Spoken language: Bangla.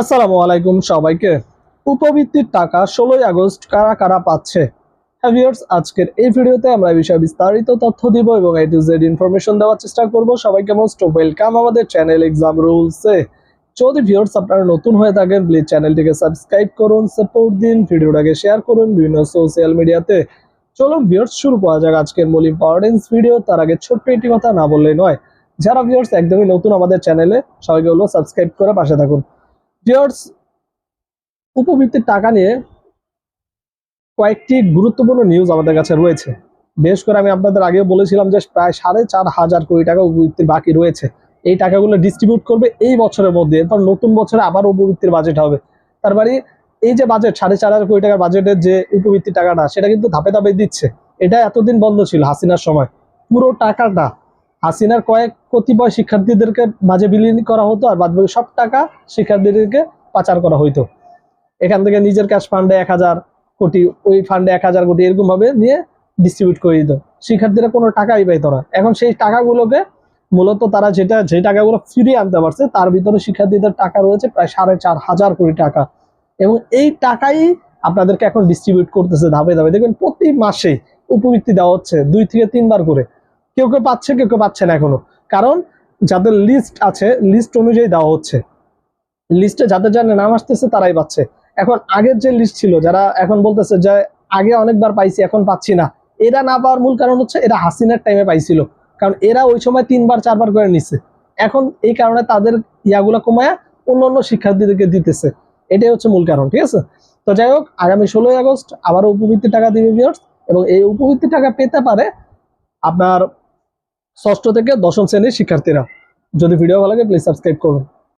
আসসালামু আলাইকুম সবাইকে। উপবৃত্তির টাকা ষোলোই আগস্ট কারা কারা পাচ্ছে? হ্যাভিয়ার্স আজকের এই ভিডিওতে আমরা এই বিষয়ে বিস্তারিত তথ্য দিব এবং এ টু জেড ইনফরমেশন দেওয়ার চেষ্টা করব। সবাইকে মোস্ট ওয়েলকাম আমাদের চ্যানেল এক্সাম রুলসে যদি ভিউয়ার্স আপনারা নতুন হয়ে থাকেন প্লিজ চ্যানেলটিকে সাবস্ক্রাইব করুন সাপোর্ট দিন, ভিডিওটাকে শেয়ার করুন বিভিন্ন সোশ্যাল মিডিয়াতে চলুন ভিউয়ার্স শুরু করা যাক আজকের মূল ইম্পর্টেন্স ভিডিও তার আগে ছোট্ট একটি কথা না বললেই নয়। যারা ভিউয়ার্স একদমই নতুন আমাদের চ্যানেলে সবাইকে হলো সাবস্ক্রাইব করে পাশে থাকুন। ভিউয়ার্স উপবৃত্তির টাকা নিয়ে কয়েকটি গুরুত্বপূর্ণ নিউজ আমাদের কাছে রয়েছে। বেশ করে আমি আপনাদের আগেও বলেছিলাম যে প্রায় সাড়ে চার হাজার কোটি টাকা উপবৃত্তির বাকি রয়েছে। এই টাকাগুলো ডিস্ট্রিবিউট করবে এই বছরের মধ্যে, এরপর নতুন বছরে আবার উপবৃত্তির বাজেট হবে। তার মানে এই যে বাজেট সাড়ে চার হাজার কোটি টাকার বাজেটের যে উপবৃত্তির টাকাটা, সেটা কিন্তু ধাপে ধাপে দিচ্ছে। এটা এতদিন বন্ধ ছিল হাসিনার সময়। পুরো টাকাটা হাসিনার কয়েক কতিপয় শিক্ষার্থীদেরকে মাঝে বিলীন করা হতো আর বাদ বাকি সব টাকা শিক্ষার্থীদেরকে পাচার করা হইতো। এখান থেকে নিজের ক্যাশ ফান্ডে এক হাজার কোটি, ওই ফান্ডে এক হাজার কোটি এরকম ভাবে নিয়ে ডিস্ট্রিবিউট করে দিত। শিক্ষার্থীরা কোনো টাকাই পাইতো না। এখন সেই টাকাগুলোকে মূলত তারা যেটা, যে টাকাগুলো ফিরিয়ে আনতে পারছে, তার ভিতরে শিক্ষার্থীদের টাকা রয়েছে প্রায় সাড়ে চার হাজার কোটি টাকা। এবং এই টাকাই আপনাদেরকে এখন ডিস্ট্রিবিউট করতেছে ধাপে ধাপে। দেখবেন প্রতি মাসে উপবৃত্তি দেওয়া হচ্ছে, দুই থেকে তিনবার করে। কেউ কেউ পাচ্ছে, কেউ কেউ পাচ্ছে না এখনও। কারণ যাদের লিস্ট আছে লিস্ট অনুযায়ী দেওয়া হচ্ছে। লিস্টে যাদের যাদের নাম আসতেছে, তারাই পাচ্ছে। এখন আগের যে লিস্ট ছিল, যারা এখন বলতেছে যে, আগে অনেকবার পাইছি, এখন পাচ্ছি না। এরা না পাওয়ার মূল কারণ হচ্ছে, এরা হাসিনার টাইমে পাইছিল। কারণ এরা ওই সময় তিনবার, চারবার করে নিচ্ছে এখন এই কারণে তাদের ইয়াগুলো কমায়া অন্য অন্য শিক্ষার্থীদেরকে দিতেছে। এটাই হচ্ছে মূল কারণ, ঠিক আছে? তো যাই হোক, আগামী ষোলোই আগস্ট আবারও উপবৃত্তি টাকা দিবে ভিউয়ার্স এবং এই উপবৃত্তি টাকা পেতে পারে আপনার ষষ্ঠ থেকে দশম শ্রেণির শিক্ষার্থীরা। যদি ভিডিও ভালো লাগে প্লিজ সাবস্ক্রাইব করুন।